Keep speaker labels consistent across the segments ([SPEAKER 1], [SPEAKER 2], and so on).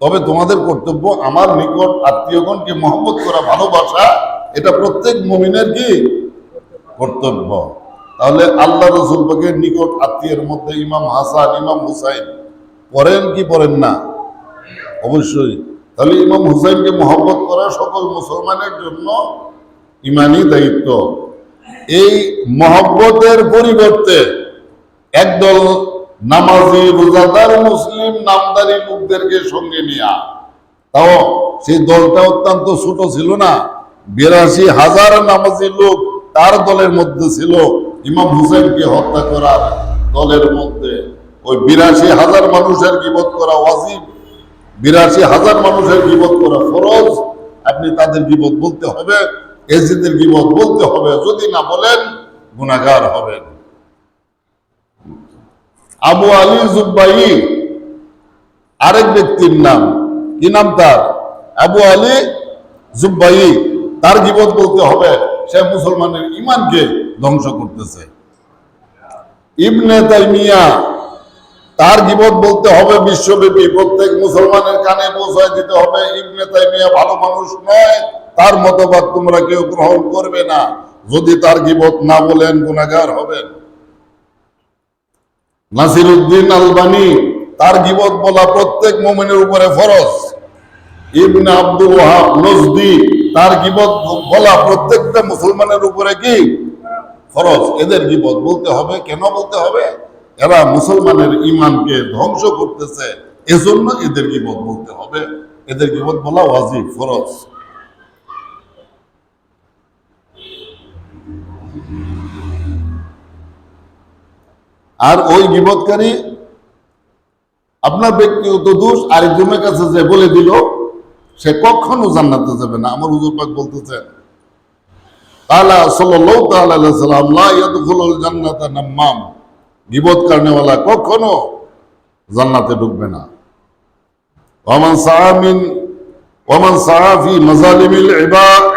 [SPEAKER 1] তবে তোমাদের কর্তব্য আমার নিকট আত্মীয়গণকে মহব্বত করা, ভালোবাসা, এটা প্রত্যেক মমিনের কি কর্তব্য। তাহলে আল্লাহ রসুল নিকট আত্মীয়ের মধ্যে ইমাম হাসান, ইমাম হুসাইন পড়েন কি পড়েন না? অবশ্যই। তাহলে ইমাম হুসাইনকে মহব্বত করা সকল মুসলমানের জন্য ইমানই দায়িত্ব। এই মহব্বতের পরিবর্তে একদল নামাজি, রোজাদার, মুসলিম নামদারি লোকদেরকে সঙ্গে নিয়া। তাও সেই দলটা অত্যন্ত ছোট ছিল না, বিরাশি হাজার নামাজি লোক তার দলের মধ্যে ছিল। ইমাম হুসেনকে হত্যা করার দলের মধ্যে। ওই বিরাশি হাজার মানুষের গিবত করা ওয়াজিব, বিরাশি হাজার মানুষের গিবত করা ফরজ। আপনি তাদের গিবত বলতে হবে, এজিদের গিবত বলতে হবে, যদি না বলেন গুনাগার হবেন। আবু আলী জুব্বাই আরেক ব্যক্তির নাম। কি নাম তার? আবু আলী জুব্বাই তার গিবত বলতে হবে, সে মুসলমানের ইমানকে ধ্বংস করতেছে। ইবনে তাইমিয়া, তার গিবত বলতে হবে বিশ্বব্যাপী, প্রত্যেক মুসলমানের কানে পৌঁছায় দিতে হবে। ইবনে তাইমিয়া ভালো মানুষ নয়, তার মতবাদ তোমরা কেউ গ্রহণ করবে না। যদি তার গিবত না বলেন গুনাগার হবেন। নাসিরুদ্দিন আলবানি, তার গিবত বলা প্রত্যেক মোমেনের উপরে ফরজ। ইবনে আব্দুল ওয়াহাব নজদি, তার গিবত বলা প্রত্যেকটা মুসলমানের উপরে কি? ফরজ। এদের গিবত বলতে হবে, কেন বলতে হবে? এরা মুসলমানের ইমানকে ধ্বংস করতেছে, এজন্য এদের গিবত বলতে হবে। এদের গিবত বলা ওয়াজিব, ফরজ। আর ওই গিবতকারী আপনার ব্যক্তিগত দোষ, আরেকজনের কাছে যে বলে দিল, সে কখনো জান্নাতে যাবে না। আমার হুজুর পাক বলতেছেন তাআলা সাল্লাল্লাহু তাআলা আলাইহি সাল্লাম লা ইয়াদখুলুল জান্নাতা নাম্মাম। গিবত করনেওয়ালা কখনো জান্নাতে ঢুকবে না। ওমান সাআমিন ওমান সাআ ফি মাযালিমিল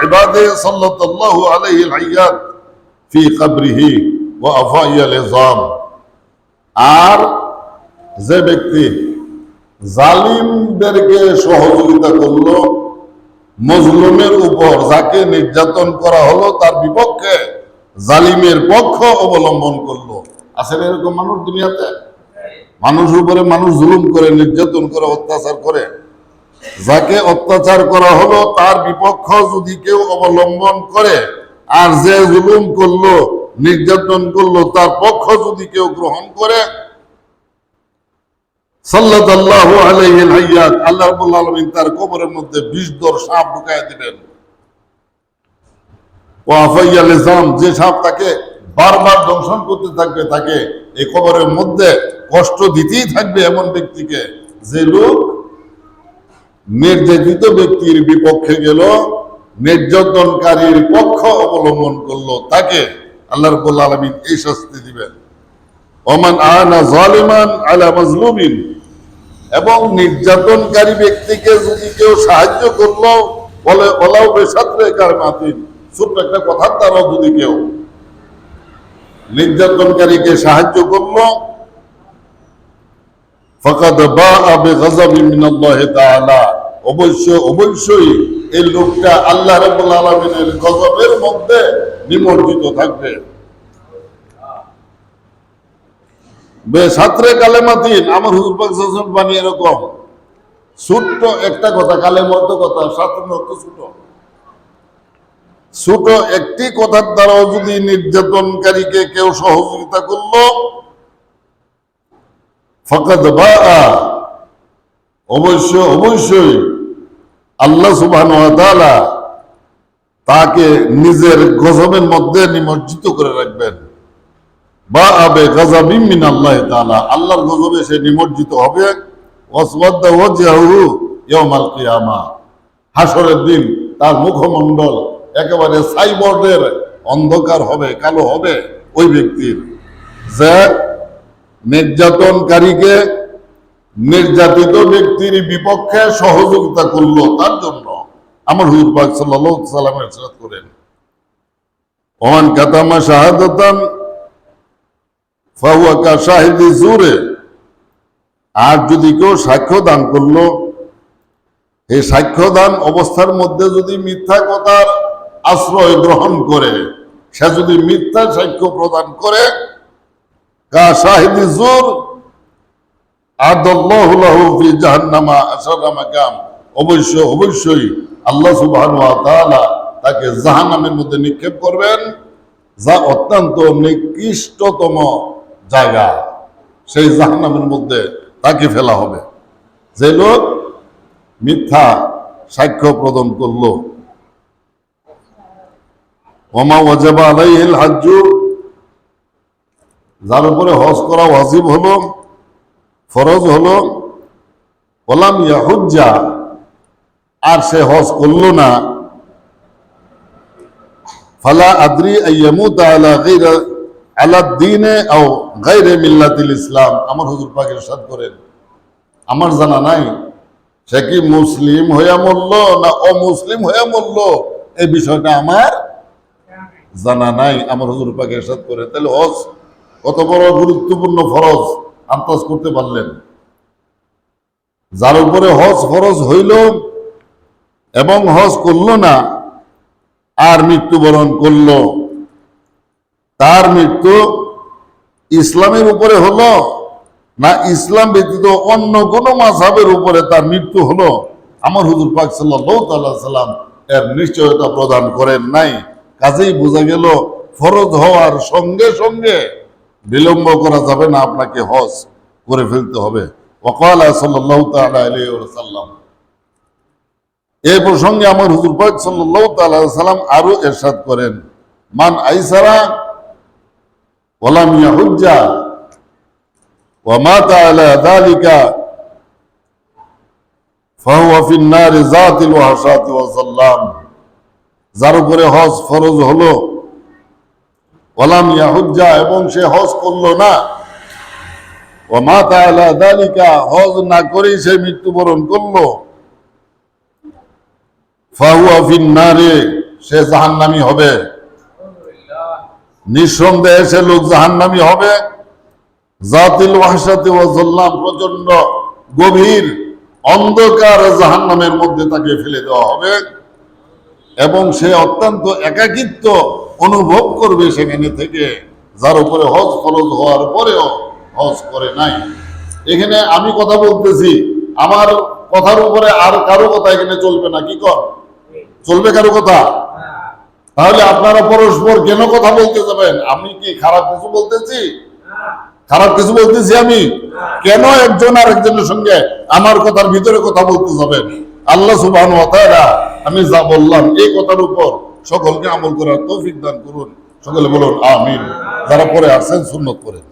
[SPEAKER 1] ইবাদে সাল্লাল্লাহু আলাইহি আল ফি কবরিহি ওয়া আর যে ব্যক্তি জালিমদেরকে সহযোগিতা করল, মজলুমের উপর যাকে নির্যাতন করা হলো, তার বিপক্ষে জালিমের পক্ষ অবলম্বন করল। আসলে এরকম মানুষ দুনিয়াতে? মানুষের উপরে মানুষ জুলুম করে, নির্যাতন করে, অত্যাচার করে। যাকে অত্যাচার করা হলো, তার বিপক্ষ যদি কেউ অবলম্বন করে, আর যে জুলুম করল নির্যাতন করল, তার পক্ষ যদি কেউ গ্রহণ করে কষ্ট দিতেই থাকবে এমন ব্যক্তিকে। যে লোক নির্যাতিত ব্যক্তির বিপক্ষে গেল, নির্যাতনকারীর পক্ষ অবলম্বন করল, তাকে আল্লাহ রাব্বুল আলামিন এই শাস্তি দিবেন। ওমান আনা জালিমান আলা মাজলুমিন। এবং নির্যাতনকারী ব্যক্তিকে যদি কেউ সাহায্য করল, বলে ওলাও বেসাত্রে কার মাতিন? ছোট্ট একটা কথার দ্বারাও যদি কেউ নির্যাতনকারীকে সাহায্য করল, ফকাদ বা আবে গজবি মিনাল্লাহ তাআলা। অবশ্য অবশ্যই এই লোকটা আল্লাহ রাব্বুল আলামিনের গজবের মধ্যে নিমজ্জিত থাকবে। বেসাত্রে কালেমাতিন আমার হুজুর বাণী এরকম, ছোট্ট একটা কথা, কালেমার তো কথা সাতের অর্থ ছোট। ছোট একটি কথার দ্বারাও যদি নির্যাতনকারীকে কেউ সহযোগিতা করল ফকাত বা অবশ্য অবশ্যই আল্লাহ তাআলা তাকে নিজের গজবের মধ্যে নিমজ্জিত করে রাখবেন। বা আবে গাজাবিম মিন আল্লাহ তাআলা, আল্লাহর গজবে সে নিমজ্জিত হবে। ইয়াউমাল কিয়ামা। হাসরের দিন তার মুখমণ্ডল একেবারে সাইবর্ডের অন্ধকার হবে, কালো হবে ওই ব্যক্তির। যে নির্যাতনকারীকে নির্যাতিত ব্যক্তির বিপক্ষে সহযোগিতা করল তার জন্য। আমার হুজুর পাক আলাইহি সাল্লামের ইরশাদ করেন। ওমান কাতামা শাহাদাতান ফাহুয়া কা শাহিদি জুরে। আর যদি কেউ সাক্ষ্য দান করল এই সাক্ষ্যদান অবস্থার মধ্যে যদি মিথ্যা কথার আশ্রয় গ্রহণ করে, সে যদি মিথ্যা সাক্ষ্য প্রদান করে, কা শাহিদি জোর অবশ্য অবশ্যই আল্লাহ সুবহানাহু তাআলা তাকে জাহান্নামের মধ্যে নিক্ষেপ করবেন। যা অত্যন্ত নিকৃষ্টতম জায়গা। সেই জাহান্নামের মধ্যে তাকে ফেলা হবে। যে লোক মিথ্যা সাক্ষ্য প্রদান করল। ওমা ওয়াজাবা আলাইহিল হাজ্জু। যার উপরে হজ করা ওয়াজিব হলো। ফরজ হলো, ওলাম ইয়াহুজ্জা, আর সে হজ করল না। ফালা আদ্রি আইয়ামুত আলা গায়রা আলা দ্বীনে আও গায়রে মিল্লাতিল ইসলাম। আমার হুজুর পাক ইরশাদ করেন, আমার জানা নাই, সে কি মুসলিম হইয়া মরল না অমুসলিম হইয়া মরল? এই বিষয়টা আমার জানা নাই, আমার হুজুর পাক ইরশাদ করে তাহলে হজ কত বড় গুরুত্বপূর্ণ ফরজ? আন্দাজ করতে পারলেন। যার উপরে হজ ফরজ হইল এবং হজ করল না, আর মৃত্যুবরণ করল। তার মৃত্যু ইসলামের উপরে হলো না ইসলাম ব্যতীত অন্য কোন মাসাবের উপরে তার মৃত্যু হলো? আমার হুজুর পাক সাল্লাম এর নিশ্চয়তা প্রদান করেন নাই। কাজেই বোঝা গেল, ফরজ হওয়ার সঙ্গে সঙ্গে বিলম্ব করা যাবে না আপনাকে হজ করে ফেলতে হবে ওকালা সাল্লাহ সাল্লাম এই প্রসঙ্গে আমার হুজুর পাক সাল্লাহ সাল্লাম আরো এরশাদ করেন মান আইসারা ওলাম ইয়াহুজ্জা ومات على ذلك فهو في النار ذات الوحشات والظلام যার উপরে হজ ফরজ হলো ওলাম ইয়াহুজ্জা এবং সে হজ করল না। ও মাতা আলা দালিকা হজ না করেই সে মৃত্যুবরণ করল। ফাহুয়া ফিন নারে, সে জাহান্নামি হবে। নিঃসন্দেহে সে লোক জাহান্নামি হবে। জাতিল ওয়াহসাতে ওয়াজাল্লাম প্রচণ্ড গভীর অন্ধকার জাহান্নামের মধ্যে তাকে ফেলে দেওয়া হবে। এবং সে অত্যন্ত একাকিত্ব অনুভব করবে সেখানে থেকে, যার উপরে হজ ফরজ হওয়ার পরেও হজ করে নাই। এখানে আমি কথা বলতেছি, আমার কথার উপরে আর কারও কথা এখানে চলবে না, কি কর? চলবে কারও কথা? তাহলে আপনারা পরস্পর কেন কথা বলতে যাবেন? আমি কি খারাপ কিছু বলতেছি? খারাপ কিছু বলতেছি আমি? কেন একজন আর একজনের সঙ্গে আমার কথার ভিতরে কথা বলতে যাবেন? আল্লাহ সুবাহ আমি যা বললাম এই কথার উপর। সকলকে আমল করার তৌফিক দান করুন। সকলে বলুন আমিন। যারা পরে আসেন সুন্নত করেন